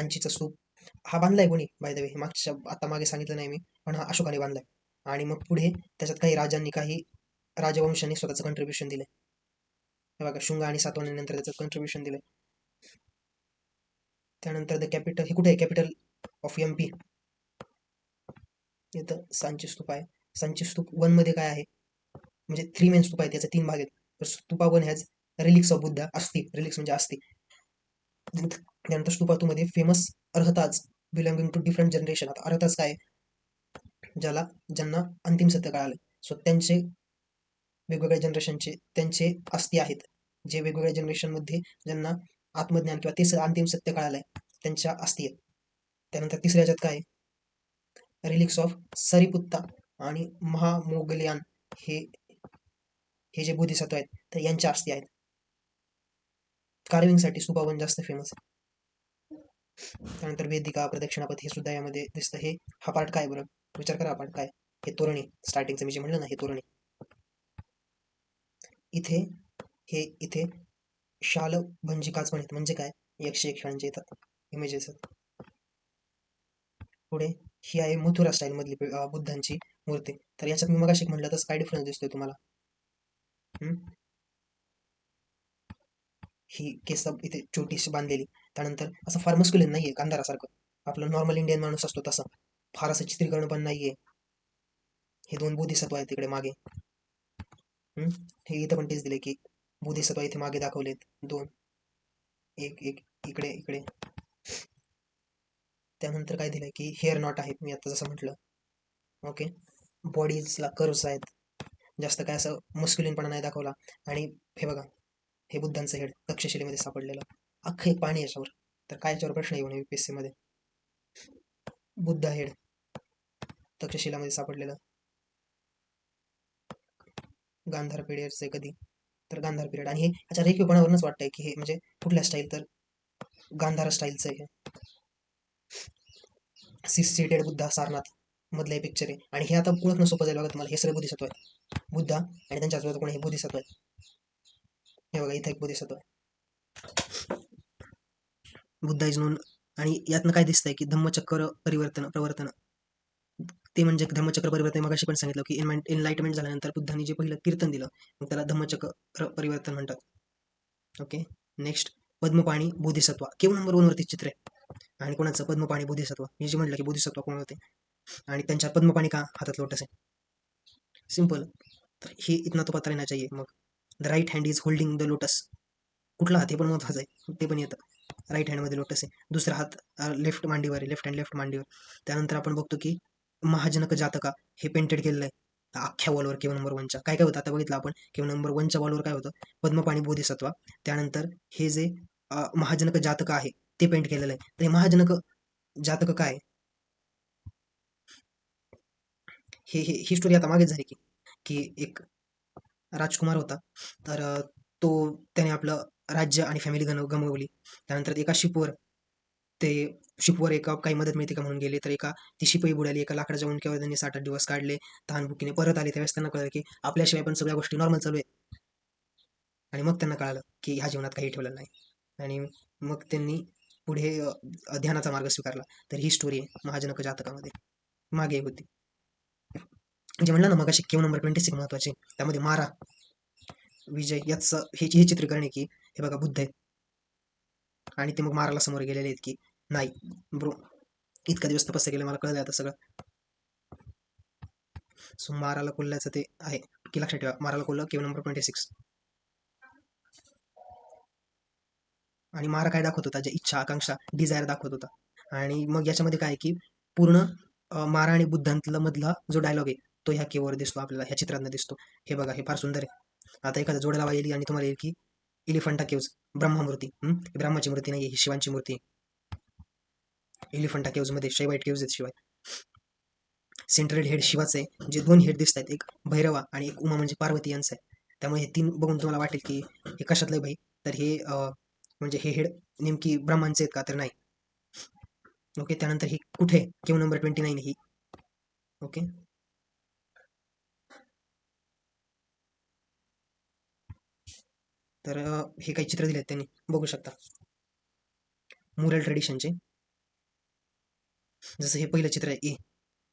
सांचीचा स्तूप हा बांधलाय कोणी बाय द वे मागच्या आता मागे सांगितलं नाही मी पण हा अशोकाने बांधलाय. आणि मग पुढे त्याच्यात काही राजांनी काही राजवंशांनी स्वतःचं कंट्रीब्युशन दिलं हे बघा शुंग आणि सातवाहनानंतर त्याचं कंट्रीब्युशन दिलं त्यानंतर द कॅपिटल हे कुठे आहे? कॅपिटल ऑफ एम पी इथं सांची स्तूप आहे. सांची स्तूप वनमध्ये काय आहे? म्हणजे थ्री मेन स्तूप आहे त्याचे तीन भाग आहेत. तर stupa one has relics of Buddha असती रिलिक्स म्हणजे असती त्यानंतरमध्ये famous arhats belonging to different generation आता अर्हताज काय? ज्याला ज्यांना अंतिम सत्य कळालं. सो त्यांचे वेगवेगळ्या जनरेशनचे त्यांचे अस्थी आहेत. जे वेगवेगळ्या जनरेशनमध्ये ज्यांना आत्मज्ञान किंवा ते अंतिम सत्य कळालंय त्यांच्या अस्थी आहेत. त्यानंतर तिसऱ्या याच्यात काय? रिलिक्स ऑफ सरिपुत्ता आणि महामोगलियान हे हे जे बोधिसत्व आहेत तर यांच्या अस्थी आहेत. कार्विंगसाठी सुपावन जास्त फेमस त्यानंतर वेदिका प्रदक्षिणापथ हे सुद्धा यामध्ये दिसतं. हे हा पार्ट काय बरं? विचार करा पार्ट काय? हे तोरणी स्टार्टिंगचं मी जे म्हणलं ना हे तोरणी. इथे हे इथे शाल भंजिकाच पण आहेत. म्हणजे काय? एकशे एक शाळांचे येतात इमेजेस पुढे ही आहे मथुरा स्टाईल मधली बुद्धांची मूर्ती. तर याच्यात मी मगाशी म्हणलं तसं काय डिफरन्स दिसतोय तुम्हाला. हम्म? ही केस इथे छोटीशी बांधलेली. त्यानंतर असं फार नाही नाहीये गांधारासारखं आपलं नॉर्मल इंडियन माणूस असतो तसं. फार असं चित्रीकरण पण नाहीये. हे दोन बोधिसत्व आहेत तिकडे मागे. हम्म? हे इथं पण तेच दिले की बोधिसत्व इथे मागे दाखवलेत. दोन. एक एक. इकडे इकडे. त्यानंतर काय दिलंय की हेअर नॉट आहेत. मी आता जसं म्हटलं. ओके बॉडीजला कर्व्स आहेत. जास्त काय असं मस्क्युलिनपणा नाही दाखवला. आणि हे बघा. हे बुद्धांचं हेड तक्षशिलेमध्ये सापडलेलं. अख्खं एक पाणी याच्यावर. तर काय याच्यावर प्रश्न येऊ नये युपीएससी मध्ये. बुद्धा हेड तक्षशिलामध्ये सापडलेलं. गांधार पिरियडचे कधी. तर गांधार पिरियड. आणि हे याच्या रेखीवपणावरूनच वाटतंय की हे म्हणजे कुठल्या स्टाईल तर गांधार स्टाईलचं आहे हे. सीटेड बुद्धा सारनाथ मधलं हे पिक्चर आहे. आणि हे आता ओळखणं सोपं जाईल बघा तुम्हाला. हे सगळे बुद्धिसत्व आहेत. बुद्धा आणि त्यांच्या आजूबाजूला कोणी हे बुद्धिसत्व आहे हे बघा इथं एक बुद्धिसत्व आहे. बुद्धा इज नोन आणि यातनं काय दिसतंय की धम्मचक्र परिवर्तन प्रवर्तन? ते म्हणजे धम्मचक्र परिवर्तन मगाशी पण सांगितलं की एनलाइटमेंट झाल्यानंतर बुद्धांनी जे पहिलं कीर्तन दिलं मग त्याला धम्मचक्र परिवर्तन म्हणतात. Okay? Next Padmapani Bodhisattva. Cave number one वरती चित्र आहे. आणि कोणाचं? पद्मपाणी बोधिसत्व. मी जे म्हटलं की बोधिसत्व कोण होते? आणि त्यांच्या पद्मपाणी का? हातात लोटस आहे. सिंपल तर हे इतना तो पत्र येणार चाहिए. मग the right hand is holding the lotus कुठला? हात हे पण महत्वाचं आहे. ते पण येतं. राईट हँडमध्ये लोटस आहे. दुसरा हात लेफ्ट मांडीवर आहे. लेफ्ट हँड लेफ्ट मांडीवर. त्यानंतर आपण बघतो की महाजनक जातका हे पेंटेड केलेलं आहे. अख्ख्या वॉलवर किंवा नंबर वनच्या काय काय होतं? आता बघितलं आपण. किंवा नंबर वनच्या वॉलवर काय होतं? पद्मपाणी बोधिसत्व. त्यानंतर हे जे महाजनक जातक आहे ते पेंट केलेलं आहे. तर हे महाजनक जातक काय? हे हे ही स्टोरी आता मागेच झाली की की एक राजकुमार होता. तर तो त्याने आपलं राज्य आणि फॅमिली गण गमवली. त्यानंतर एका शिपवर ते शिपवर एका काही मदत मिळते का म्हणून गेले तर एका ती शिपही बुडाली एका लाकडा जाऊन केव्हा त्यांनी सात आठ दिवस काढले तहानभुकीने परत आले. त्यावेळेस त्यांना कळलं की आपल्याशिवाय पण सगळ्या गोष्टी नॉर्मल चालू आहेत. आणि मग त्यांना कळालं की ह्या जीवनात काही ठेवलं नाही. आणि मग त्यांनी पुढे ध्यानाचा मार्ग स्वीकारला. तर ही स्टोरी आहे महाजनक जातकामध्ये. मागे होती. जे म्हणलं ना मग केव नंबर ट्वेंटी सिक्स महत्त्वाचे त्यामध्ये मारा विजय याच हे हे चित्रीकरण आहे की हे बघा बुद्ध आहेत. आणि ते मग माराला समोर गेलेले आहेत की नाही ब्रो इतका दिवस तपस्या केलं मला कळलं आता सगळं. सो माराला कोल्ह्याचं ते आहे. की लक्षात ठेवा माराला कोल्हा केव नंबर ट्वेंटी सिक्स आणि मारा काय दाखवत होता? जे इच्छा आकांक्षा डिझायर दाखवत होता. आणि मग याच्यामध्ये काय आहे की पूर्ण मारा आणि बुद्धांतला मधला जो डायलॉग आहे तो ह्या केवर दिसतो आपल्याला ह्या चित्रांना दिसतो. हे बघा हे फार सुंदर आहे. आता एखादा जोड लावा येईल आणि तुम्हाला येईल की इलिफंटा केव्ज ब्रह्मा मूर्ती ही? ब्रह्माची मूर्ती नाही ही शिवांची मूर्ती आहे. इलिफंटा केव्जमध्ये शैवाईट केव्ज आहेत शिवाय. सेंट्रल हेड शिवाचं आहे जे दोन हेड दिसत आहेत एक भैरवा आणि एक उमा म्हणजे पार्वती यांचं आहे. त्यामुळे हे तीन बघून तुम्हाला वाटेल की हे कशातलं आहे भाई तर हे म्हणजे हे हेड नेमकी ब्रह्मांचे आहेत का? तर नाही. ओके त्यानंतर ही कुठे? केव नंबर ट्वेंटी नाईन ही. ओके? तर हे काही चित्र दिलेत त्यांनी. बघू शकता. मुरल ट्रेडिशनचे जसं हे पहिलं चित्र आहे ए.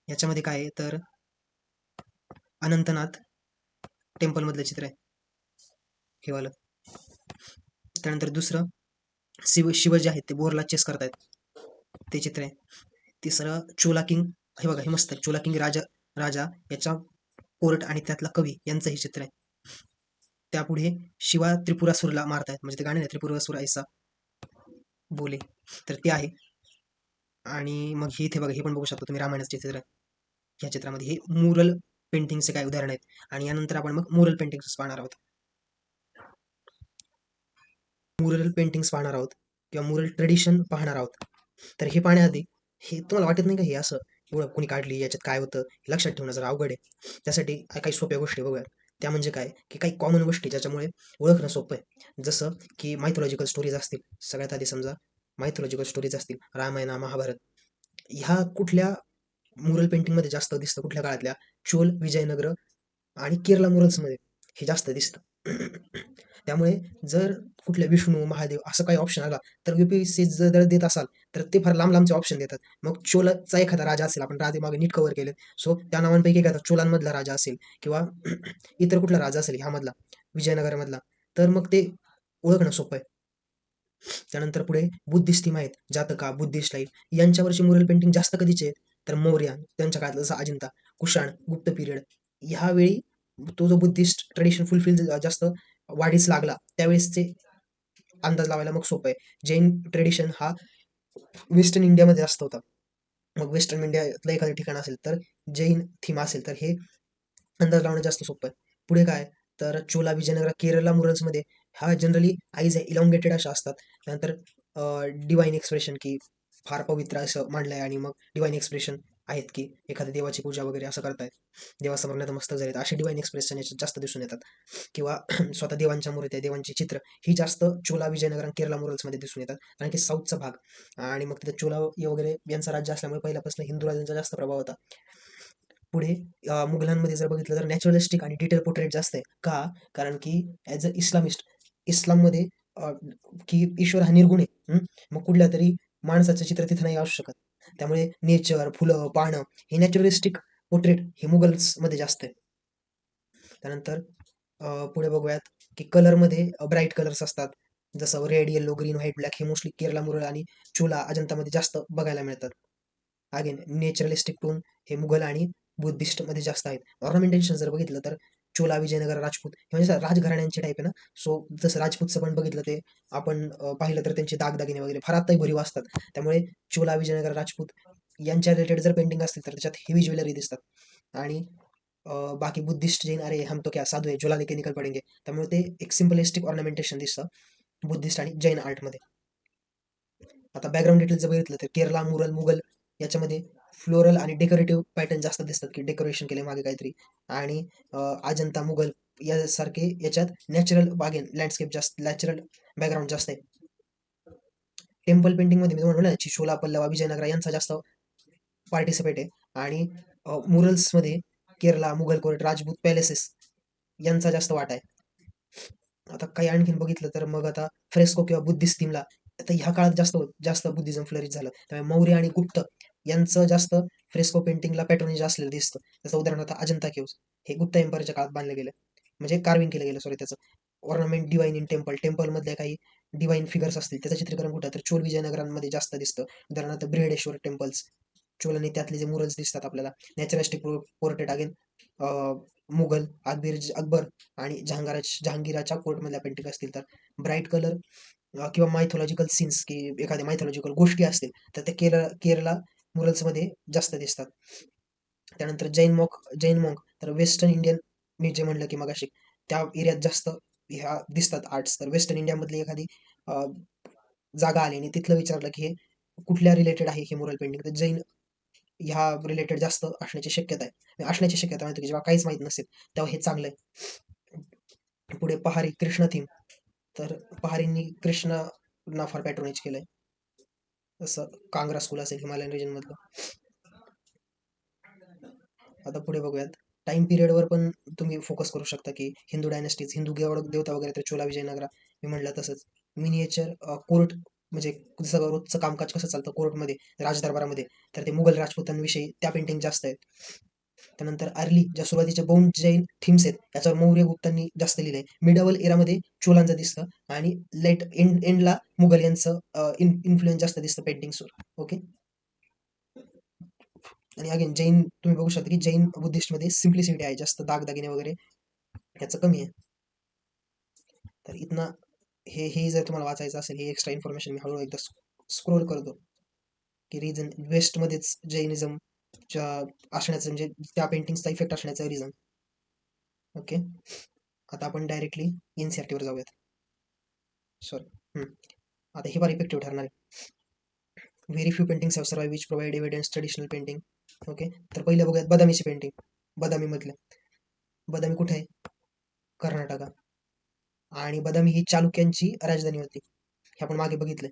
याच्यामध्ये काय आहे? तर अनंतनाथ टेम्पल मधलं चित्र आहे. हे वालं. त्यानंतर दुसरं शिव शिव जे आहेत ते बोरला चेस करतायत. ते चित्र आहे. तिसरं चोला किंग हे बघा हे मस्त. आहे चोला किंग राजा राजा याचा कोर्ट आणि त्यातला कवी यांचं हे चित्र आहे. त्यापुढे शिवा त्रिपुरासूरला मारतायत. म्हणजे ते गाणे नाही त्रिपुरासूर ऐसा. बोले. तर ते आहे. आणि मग हे इथे बघा हे पण बघू शकता तुम्ही रामायणाचे चित्र. या चित्रामध्ये हे मुरल पेंटिंगचे काय उदाहरण आहेत. आणि यानंतर आपण मग मुरल पेंटिंग्स पाहणार आहोत. मुरल पेंटिंग्स पाहणार आहोत. किंवा मुरल ट्रेडिशन पाहणार आहोत. तर हे पाहण्याआधी हे तुम्हाला वाटत नाही का हे असं? एवढं कोणी काढली याच्यात काय होतं? हे लक्षात ठेवणं जरा अवघड आहे. त्यासाठी काही सोप्या गोष्टी बघूया त्या म्हणजे काय? की काही कॉमन गोष्टी ज्याच्यामुळे ओळखणं सोपं आहे. जसं की मायथोलॉजिकल स्टोरीज असतील. सगळ्यात आधी समजा मायथोलॉजिकल स्टोरीज असतील. रामायण महाभारत. ह्या कुठल्या मुरल पेंटिंगमध्ये जास्त दिसतं? कुठल्या काळातल्या? चोल विजयनगर आणि केरला मुरल्समध्ये हे जास्त दिसतं. त्यामुळे जर कुठल्या विष्णू महादेव असं काही ऑप्शन आला तर यू पी सी जर देत असाल तर ते फार लांब लांबचे ऑप्शन देतात. मग चोलाचा एखादा राजा असेल आपण राजे मागे नीट कव्हर केले सो त्या नावांपैकी एखादा चोलांमधला राजा असेल किंवा इतर कुठला राजा असेल ह्यामधला विजयनगरमधला तर मग ते ओळखणं सोपं आहे. त्यानंतर पुढे बुद्धिस्टीम आहेत जातका बुद्धिस्ट लाईफ यांच्यावरची मुरल पेंटिंग जास्त कधीचे आहेत तर मौर्य त्यांच्या काळात जसं अजिंता कुशाण गुप्त पिरियड ह्यावेळी तो जो बुद्धिस्ट ट्रेडिशन फुलफिल जास्त वाढीस लागला त्यावेळेसचे अंदाज लावायला मग सोपं आहे. जैन ट्रेडिशन हा वेस्टर्न इंडियामध्ये जास्त होता. मग वेस्टर्न इंडियातलं एखादं ठिकाण असेल तर जैन थीम असेल तर हे अंदाज लावणं जास्त सोपं आहे. पुढे काय? तर चोला विजयनगर केरला मुरल्समध्ये हा जनरली आईज इलॉंगेटेड अशा असतात. त्यानंतर डिवाईन एक्सप्रेशन की फार पवित्र असं मांडलं आहे आणि मग डिवाईन एक्सप्रेशन आहेत की एखाद्या देवाची पूजा वगैरे असं करतायत देवासमोर नतमस्तक मस्त झालेत असे डिवाईन एक्सप्रेशन याच्यात जास्त दिसून येतात. किंवा स्वतः देवांच्या मूर्त्या देवांची चित्र ही जास्त चोला विजयनगर आणि केरला मुरल्समध्ये दिसून येतात. कारण की साऊथचा भाग. आणि मग तिथे चोला वगैरे यांचा राज्य असल्यामुळे पहिल्यापासून हिंदू राजांचा जास्त प्रभाव होता. पुढे मुघलांमध्ये जर बघितलं तर नॅचरलिस्टिक आणि डिटेल पोर्ट्रेट जास्त आहे. का? कारण की ॲज अ इस्लामिस्ट इस्लाममध्ये की ईश्वर हा निर्गुण आहे. मग कुठल्या तरी माणसाचं चित्र तिथं नाही असू शकत. त्यामुळे नेचर फुलं पानं हे नॅचरलिस्टिक पोर्ट्रेट हे मुघल्समध्ये जास्त आहे. त्यानंतर पुढे बघूयात की कलरमध्ये ब्राईट कलर्स असतात. जसं red yellow green white black हे मोस्टली केरला मुरळ आणि चोला अजंतामध्ये जास्त बघायला मिळतात. अगेन नेचरलिस्टिक टोन हे मुघल आणि बुद्धिस्टमध्ये जास्त आहेत. ऑर्नामेंटेशन जर बघितलं तर चोला विजयनगर राजपूत हे म्हणजे राजघराण्यांचे टाईप आहे ना. सो जसं राजपूतचं पण बघितलं ते आपण पाहिलं तर त्यांचे दागदागिने वगैरे फार आत्ताही भरीव असतात. त्यामुळे चोला विजयनगर राजपूत यांच्या रिलेटेड जर पेंटिंग असतील तर त्याच्यात हेवी ज्वेलरी दिसतात. आणि बाकी बुद्धिस्ट जैन अरे हम तो क्या साधू आहे ज्वाला लेके निकल पडेंगे. त्यामुळे ते एक सिम्पलिस्टिक ऑर्नामेंटेशन दिसतं बुद्धिस्ट आणि जैन आर्टमध्ये आता बॅकग्राऊंड डिटेल्स जर बघितलं तर केरला मुरल मुघल याच्यामध्ये फ्लोरल आणि डेकोरेटिव्ह पॅटर्न जास्त दिसतात की डेकोरेशन केले मागे काहीतरी. आणि अजंता मुघल यासारखे याच्यात नॅचरल बागेन लँडस्केप जास्त नॅचरल बॅकग्राऊंड जास्त आहे. टेम्पल पेंटिंगमध्ये मी तुम्हाला म्हणलं शोला पल्लवा विजयनगरा यांचा जास्त पार्टिसिपेट आहे. आणि मुरल्समध्ये केरला मुघल कोर्ट राजपूत पॅलेसेस यांचा जास्त वाटा आहे. आता काही आणखीन बघितलं तर मग आता फ्रेस्को किंवा बुद्धिस्ट थीमला आता ह्या काळात जास्त जास्त बुद्धिझम फ्लरिश झालं. त्यामुळे मौर्य आणि गुप्त यांचं जास्त फ्रेस्को पेंटिंगला पॅटर्निज असलेलं दिसतं. त्याचं उदाहरण अजंता केव्स. हे गुप्ता एम्पायरच्या काळात बांधलं गेलं. म्हणजे कार्विंग केलं गेलं सॉरी त्याचं. Ornament divine in temple temple मधल्या काही डिवाईन फिगर्स असतील त्याचं चित्रीकरण कुठं? तर चोल विजयनगरांमध्ये जास्त दिसतं. उदाहरणार्थ ब्रिहडेश्वर टेम्पल्स चोल आणि त्यातले जे मुरल्स दिसतात आपल्याला naturalistic portrait again Mughal अकबीर Akbar आणि जहांगीरा जहांगीराच्या कोर्टमधल्या पेंटिंग असतील तर. ब्राईट कलर किंवा मायथोलॉजिकल सीन्स की एखाद्या मायथोलॉजिकल गोष्टी असतील तर ते केरळ केरला मुरल्समध्ये जास्त दिसतात. त्यानंतर जैन मॉक जैन मॉंग तर वेस्टर्न इंडियन मी जे म्हणलं की मगाशी त्या एरियात जास्त ह्या दिसतात आर्ट्स तर वेस्टर्न इंडियामधली एखादी जागा आली आणि तिथलं विचारलं की हे कुठल्या रिलेटेड आहे हे मुरल पेंटिंग तर जैन ह्या रिलेटेड जास्त असण्याची शक्यता आहे. असण्याची शक्यता माहिती की जेव्हा काहीच माहीत नसेल तेव्हा हे चांगलं आहे. पुढे पहारी कृष्ण थीम तर पहारींनी कृष्णना फार पॅट्रोनेज केलंय. जसं कांग्रा स्कूल असेल हिमालयन रिजन मधलं. आता पुढे बघूयात. टाइम पिरियडवर पण तुम्ही फोकस करू शकता की हिंदू डायनेस्टीज हिंदू देवता वगैरे तर चोला विजयनगरा मी म्हटलं तसंच. मिनिएचर कोर्ट म्हणजे जसं रोजचं कामकाज कसं चालतं कोर्टमध्ये राजदरबारामध्ये तर ते मुघल राजपुतांविषयी त्या पेंटिंग जास्त आहेत. त्यानंतर अर्ली ज्या सुरुवातीच्या बौंड जैन थीम्स आहेत याच्यावर मौर्य गुप्तांनी जास्त लिहिलंय. मिडवल एरामध्ये चोलांचं दिसतं आणि लेट एंड एंडला मुघल यांचं इन्फ्लुएन्स जास्त दिसतं पेंटिंग्सवर ओके आणि अगेन जैन तुम्ही बघू शकता की जैन बुद्धिस्टमध्ये सिम्प्लिसिटी आहे जास्त दागदागिने वगैरे याचं कमी आहे. तर इथनं हे हे जर तुम्हाला वाचायचं असेल हे एक्स्ट्रा इन्फॉर्मेशन मी हळूहळू एकदा स्क्रोल करतो. की रिझन वेस्टमध्येच जैनिझम असण्याचं म्हणजे त्या पेंटिंगचा इफेक्ट असण्याचं रिझन ओके आता आपण डायरेक्टली एन सी आर टीवर जाऊयात सॉरी आता हे फार इफेक्टिव्ह ठरणार आहे. Very few paintings have which provide evidence traditional painting okay तर पहिलं बघूयात बदामीची पेंटिंग बदामी मधलं. बदामी कुठे आहे? कर्नाटका. आणि बदामी ही चालुक्यांची राजधानी होती. हे आपण मागे बघितलंय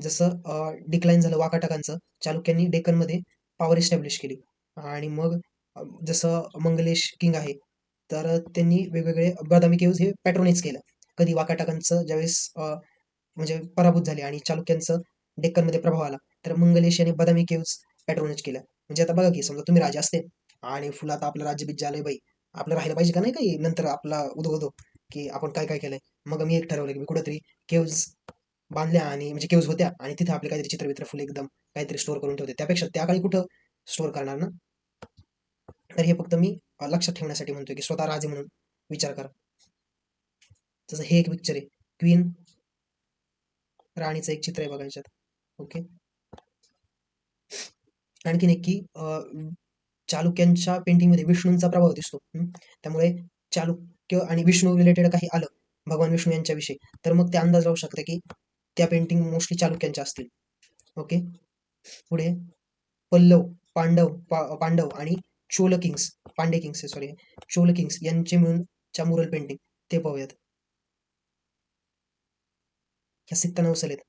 जसं डिक्लाईन झालं वाकाटकांचं चालुक्यांनी डेक्कनमध्ये पॉवर इस्टॅब्लिश केली. आणि मग जसं मंगलेश किंग आहे तर त्यांनी वेगवेगळे बदामी केव्ज हे पॅट्रोनाइज केलं. कधी वाकाटकांचं ज्यावेळेस म्हणजे पराभूत झाले आणि चालुक्यांचं डेक्कनमध्ये प्रभाव आला तर मंगलेश यांनी बदामी केव्ज पॅट्रोनाइज केलं. म्हणजे आता बघा की समजा तुम्ही राजा असते आणि फुला आता आपलं राज्य बीज झालंय बाई. आपलं राहिलं पाहिजे का नाही काही नंतर आपला उदो उदो की आपण काय काय केलंय? मग मी एक ठरवलं की मी कुठेतरी केव्ज बांधल्या आणि म्हणजे केव्ज होत्या आणि तिथे आपले काहीतरी चित्रवित्र फुले एकदम काहीतरी स्टोअर करून ठेवते. त्यापेक्षा त्या काळी कुठं स्टोअर करणार ना? तर हे फक्त मी लक्षात ठेवण्यासाठी म्हणतोय की स्वतः राजे म्हणून विचार करा. जसं हे एक पिक्चर आहे. क्वीन राणीचं एक चित्र आहे बघायच्यात ओके आणखीन एक की चालुक्यांच्या पेंटिंगमध्ये विष्णूंचा प्रभाव दिसतो. त्यामुळे चालुक्य आणि विष्णू रिलेटेड काही आलं भगवान विष्णू यांच्याविषयी. तर मग ते अंदाज लावू शकते की त्या पेंटिंग मोस्टली चालुक्यांच्या असतील. ओके पुढे पल्लव पांडव पा पांडव आणि Chola kings Pandya kings sorry Chola kings यांचे मिळून च्या मुरल पेंटिंग ते पाहूयात. ह्या सित्ता नवसल आहेत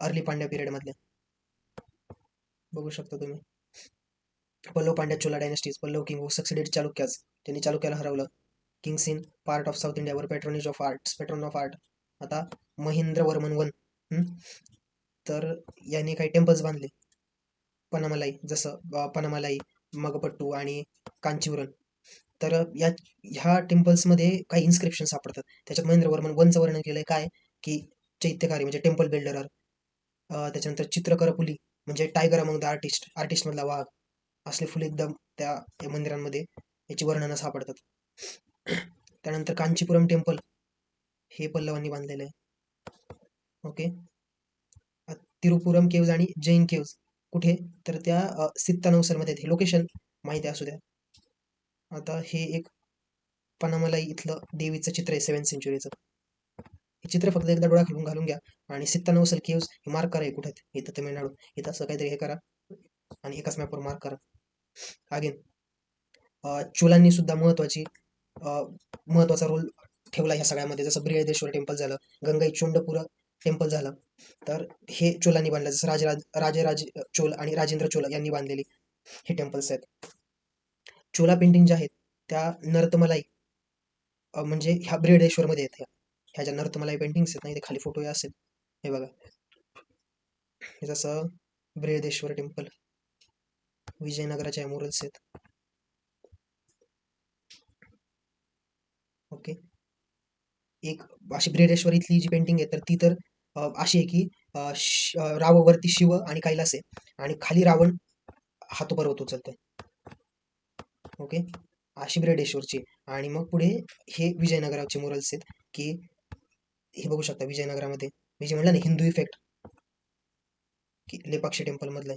अर्ली पांड्या पिरियड मधल्या. बघू शकता तुम्ही. Pallava Pandya Chola dynasties Pallava king succeeded Chalukyas त्यांनी चालुक्याला हरवलं. Kings in part of south इंडियावर patronage of arts patron of art आता महेंद्र वर्मन वन. तर याने काही टेम्पल्स बांधले. पनामलाई जसं पनामलाई मगपट्टू आणि कांचीवरन तर या ह्या टेम्पल्समध्ये काही इन्स्क्रिप्शन सापडतात. त्याच्यात महेंद्रवर्मन वनचं वर्णन केलंय. काय? की चैत्यकारी म्हणजे टेम्पल बिल्डर त्याच्यानंतर चित्रकर पुली म्हणजे tiger among the artist artist मधला वाघ असले फुले एकदम त्या मंदिरांमध्ये याची वर्णनं सापडतात. त्यानंतर कांचीपुरम टेम्पल हे पल्लवांनी बांधलेलं आहे. ओके. तिरुपुरम केव्ज आणि जैन केव्ज कुठे? तर त्या सित्ता मध्ये लोकेशन माहिती असू द्या. आता हे एक पनामलाई इथलं देवीचं चित्र आहे सेव्हन सेंचुरीचं हे चित्र फक्त एकदा डोळा खालून घालून घ्या आणि सित्ता नवसल केव्ज हे मार्क करा कुठे इथं तमिळनाडू. इथं असं काहीतरी हे करा आणि एकाच मॅपवर मार्क करा. अगेन चोलांनी सुद्धा महत्वाची महत्त्वाचा रोल ठेवला ह्या सगळ्यामध्ये. जसं ब्रिहदेश्वर टेम्पल झालं गंगाई चोंडपुर टेम्पल झालं. तर हे चोलांनी बांधलं. जसं राजराज राजे चोल आणि राजेंद्र चोल यांनी बांधलेली हे टेम्पल्स आहेत. चोला पेंटिंग ज्या आहेत त्या नर्तमलाई म्हणजे ह्या ब्रिहदेश्वर येत आहेत ह्या. ज्या नर्तमलाई पेंटिंग्स आहेत ना इथे खाली फोटो असेल. हे बघा. जसं ब्रिहदेश्वर टेम्पल विजयनगराच्या मोरल्स आहेत. ओके. एक अशी ब्रिहदेश्वर इथली जी पेंटिंग आहे तर ती तर अशी आहे की राववरती शिव आणि कैलास आहे. आणि खाली रावण हातो पर्वत उचलतोय. ओके? अशी ब्रेडेश्वरची आणि मग पुढे हे विजयनगराचे मोरल्स आहेत की हे बघू शकता विजयनगरामध्ये. मी जे म्हणलं ना हिंदू इफेक्ट की लेपाक्षी टेम्पल मधलं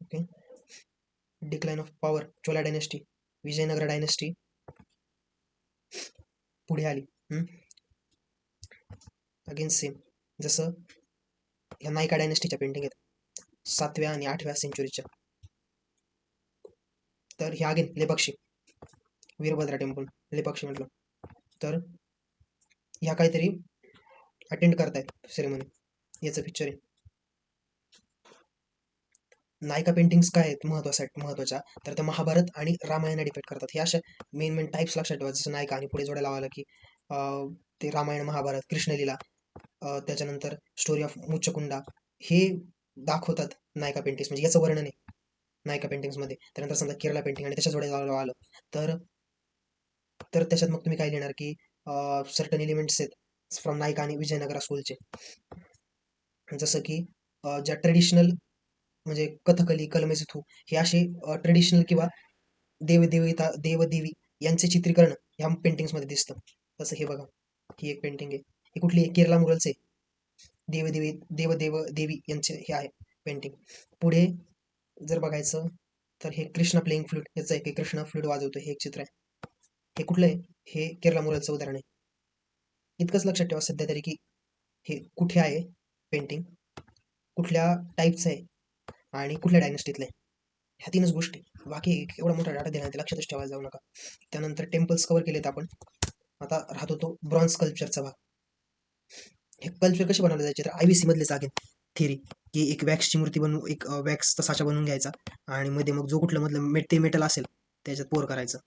okay? Decline of power Chola dynasty Vijayanagar dynasty पुढे आली. अगेन सेम जसं ह्या नायका डायनेस्टीच्या पेंटिंग आहेत. सातव्या आणि आठव्या सेंचुरीच्या तर ह्या अगेन लेपक्षी वीरभद्रा टेम्पल लेपक्षी म्हटलं. तर ह्या काहीतरी अटेंड करतायत सेरेमनी याचं पिक्चर आहे. नायिका पेंटिंग्स काय आहेत महत्वासाठी महत्त्वाच्या. तर त्या महाभारत आणि रामायणा डिपेंड करतात. हे अशा मेन मेन टाईप्स लक्षात ठेवा. जसं नायिका आणि पुढे जोडायला लावायला की अं, ते रामायण महाभारत कृष्णलीला त्याच्यानंतर स्टोरी ऑफ मुच्चकुंडा हे दाखवतात नायिका पेंटिंग्स म्हणजे याचं वर्णन आहे नायिका पेंटिंग्समध्ये. त्यानंतर समजा केरला पेंटिंग आणि त्याच्या जोडायला लावलं आलं. तर तर त्याच्यात मग तुम्ही काय लिहिणार की सर्टन एलिमेंट्स आहेत फ्रॉम नायिका आणि विजयनगरा स्कूलचे जसं की ज्या ट्रेडिशनल म्हणजे कथकली कलमेसिथू हे असे ट्रेडिशनल किंवा देवदेविता देवदेवी यांचे चित्रीकरण ह्या पेंटिंग्समध्ये दिसतं. तसं हे बघा. ही एक पेंटिंग आहे. ही कुठली आहे? केरला मुरलचे देवदेवी देवदेव देवी यांचे हे आहे पेंटिंग पुढे जर बघायचं तर हे कृष्ण प्लेइंग फ्लूट याचं आहे. की कृष्ण फ्लूट वाजवतो. हे एक चित्र आहे. हे कुठलं आहे? हे केरला मुरलचं उदाहरण आहे. इतकंच लक्षात ठेवा सध्या तरी की हे कुठे आहे पेंटिंग कुठल्या टाईपचं आहे? आणि कुठल्या डायनेस्टीतले ह्या तीनच गोष्टी. बाकी एवढा मोठा डाटा दिला ते लक्षातच ठेवायला जाऊ नका. त्यानंतर टेम्पल्स कव्हर केलेत आपण. आता राहतो तो ब्रॉन्झ कल्चरचा भाग. हे कल्चर कसे बनवले जायचे? तर आयबीसी मधले जागे थिअरी की एक वॅक्सची मूर्ती बनवू एक वॅक्सचा साचा बनवून घ्यायचा आणि मध्ये मग जो कुठलं मधलं मेट ते मेटल असेल त्याच्यात पोर करायचं.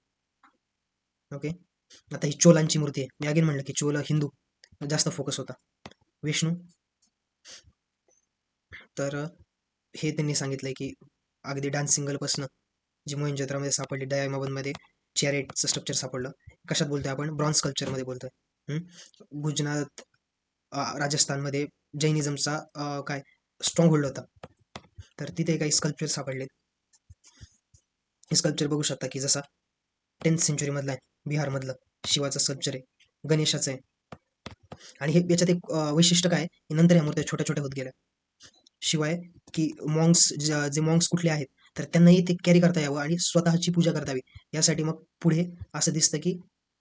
ओके आता ही चोलांची मूर्ती आहे. मी अगेन म्हणलं की चोल हिंदू जास्त फोकस होता. विष्णू. तर हे त्यांनी सांगितलंय की अगदी डान्स सिंगलपासनं जी मोहिंजत्रामध्ये सापडली डायमाबनमध्ये चॅरेटचं स्ट्रक्चर सापडलं कशात बोलतोय आपण? ब्रॉन्झ कल्चरमध्ये बोलतोय. गुजरात राजस्थानमध्ये जैनिझमचा काय? स्ट्रॉंग होल्ड होता. तर तिथे काही स्कल्पचर सापडलेत. हे स्कल्पचर बघू शकता की जसा टेन्थ सेंचुरीमधला आहे बिहारमधलं शिवाचं स्कल्पचर आहे गणेशाचं आहे. आणि हे याच्यात एक वैशिष्ट्य काय आहे? नंतर या मूर्त्या छोट्या छोट्या होत गेल्या. शिवाय की मॉन्क्स जे मॉन्क्स कुठले आहेत तर त्यांनाही ते कॅरी करता यावं आणि स्वतःची पूजा करता यावी. यासाठी मग पुढे असं दिसतं की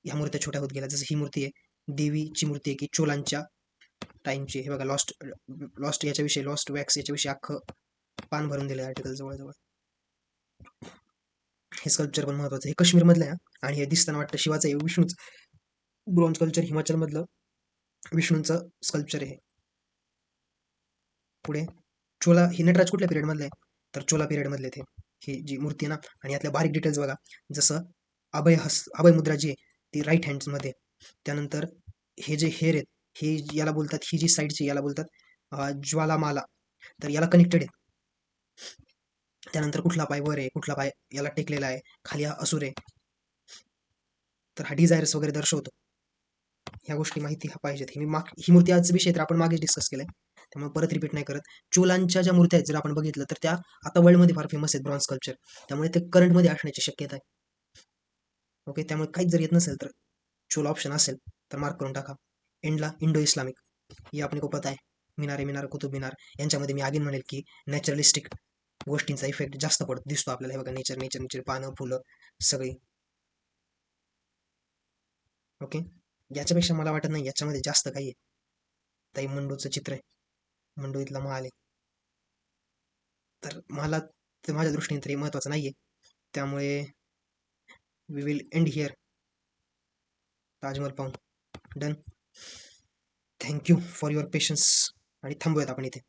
ह्या मूर्त्या छोट्या होत गेल्या. जसं ही मूर्ती आहे देवीची मूर्ती आहे की चोलांच्या टाईमची हे बघा लॉस्ट लॉस्ट याच्याविषयी लॉस्ट वॅक्स याच्याविषयी अख्खं पान भरून दिलं आर्टिकल जवळजवळ. हे स्कल्पचर पण महत्वाचं आहे. हे काश्मीरमधलं आहे आणि हे दिसताना वाटतं शिवाचं आहे विष्णूच. ब्रॉन्झ कल्चर हिमाचलमधलं विष्णूंचं स्कल्पचर आहे. पुढे चोला हे नटराज कुठल्या पिरियडमधलं आहे तर चोला पिरियड मधले ते. ही जी मूर्ती आहे ना आणि यातल्या बारीक डिटेल्स बघा. जसं अभय हस अभय मुद्रा जी आहे ती राईट हँड्समध्ये त्यानंतर हे जे हेअर आहेत हे याला बोलतात ही जी साईडची याला बोलतात ज्वालामाला. तर याला कनेक्टेड आहेत त्यानंतर कुठला पाय वर आहे कुठला पाय याला टेकलेला आहे खाली हा असुर आहे. तर हा डिझायर्स वगैरे दर्शवतो. ह्या गोष्टी माहिती पाहिजेत. ही मी माग ही मूर्ती आज विषय तर आपण मागेच डिस्कस केलाय. त्यामुळे परत रिपीट नाही करत. चोलांच्या ज्या मूर्त्या आहेत जर आपण बघितलं तर त्या आता वर्ल्डमध्ये फार फेमस आहेत ब्रॉन्झ कल्चर त्यामुळे ते करंटमध्ये असण्याची शक्यता आहे. ओके त्यामुळे काहीच जर येत नसेल तर चोला ऑप्शन असेल तर मार्क करून टाका. एंडला इंडो इस्लामिक ही आपण पता आहे. मिनारे मिनार कुतुब मिनार. यांच्यामध्ये मी आगीन म्हणेल की नॅचरलिस्टिक गोष्टींचा इफेक्ट जास्त पडत दिसतो आपल्याला. हे बघा नेचर नेचर नेचर पानं फुलं सगळी. ओके याच्यापेक्षा मला वाटत नाही याच्यामध्ये जास्त काही आहे. ताई मंडूचं चित्र आहे. मंडोळीतला इथला महाल आहे. तर मला ते माझ्या दृष्टीने तरी महत्वाचं नाहीये. त्यामुळे we will end here Taj Mahal पाहून. Done thank you for your patience आणि थांबूयात आपण इथे.